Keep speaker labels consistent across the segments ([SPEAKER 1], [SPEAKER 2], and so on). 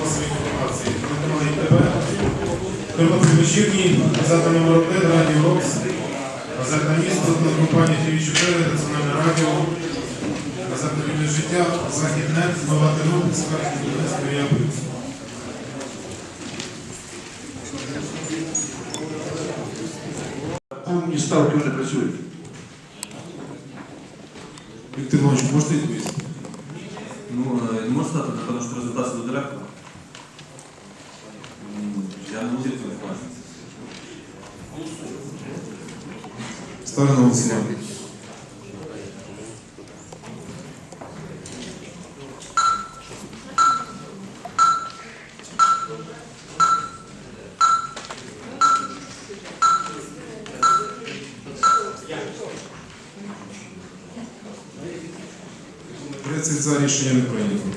[SPEAKER 1] масової інформації, телеканал ІТВ, Тернопіль вечірній, газета номер 1, Радіо Рокс, газета місто, телекомпанія ТВ4, Національне радіо, газета Вільне життя, Західнет, Нова Тернопіль, Скаржі, Будівництво і
[SPEAKER 2] Повні ставки вже працюють.
[SPEAKER 1] Віктор Іванович, можете відповісти?
[SPEAKER 3] Ну, е, не можу сказати, напевно, що результат до директора. Цю інформацію.
[SPEAKER 1] Ставлю на голосування. За рішення не прийнято.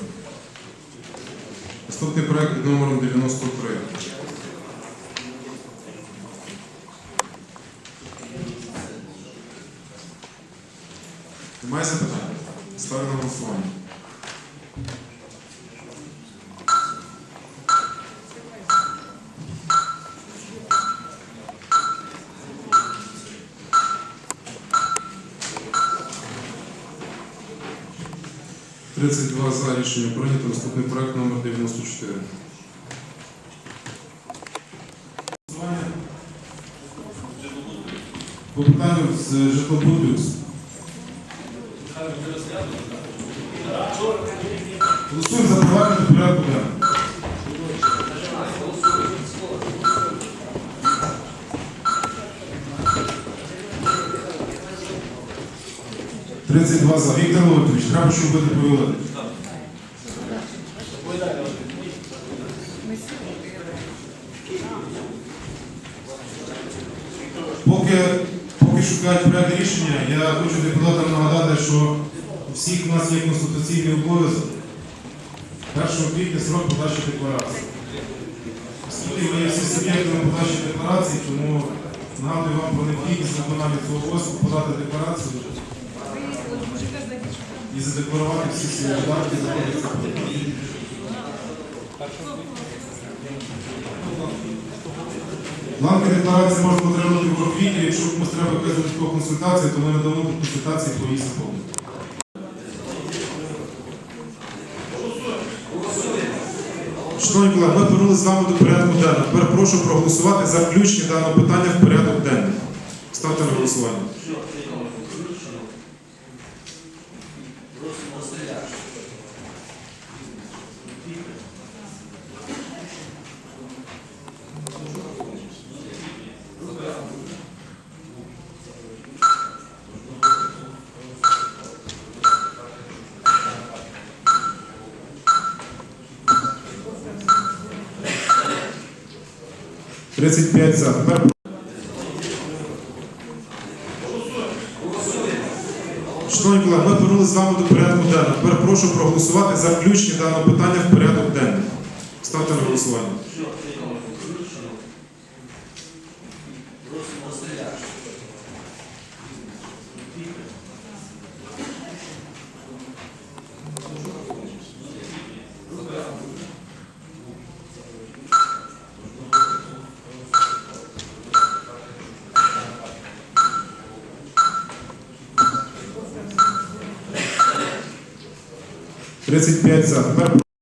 [SPEAKER 1] Наступний проект номером 93. Немає запитань? Ставлю на голосування. Тридцять два за рішення прийнято. Наступний проект номер 94. Голосування По питанню з житлобудлюкс. Голосуємо за повернення до порядку денного. Тридцять два за. Віктор Володимирович, треба, щоб ви доповіли. Поки, поки шукають порядне рішення, я хочу депутатам нагадати, що у всіх нас є конституційний обов'язок 1 квітня срок подачі декларації. Оскільки ми є всі суб'єктами подачі декларації, тому нагадую вам про необхідність виконання цього обов'язку подати декларацію і задекларувати всі свої видатки за. Бланки декларації можна отримати в профілі, якщо комусь треба якась додаткова консультація, то ми надамо консультації по її заповненню. Шановні колеги, ми повернулися з вами до порядку денного. Тепер прошу проголосувати за включення даного питання в порядок денний. Ставте на голосування. Тридцять п'ять за. Шановні колеги, ми повернулися з вами до порядку денного. Тепер прошу проголосувати за включення даного питання в порядок денний. Ставте на голосування. Тридцять п'ять за. Тепер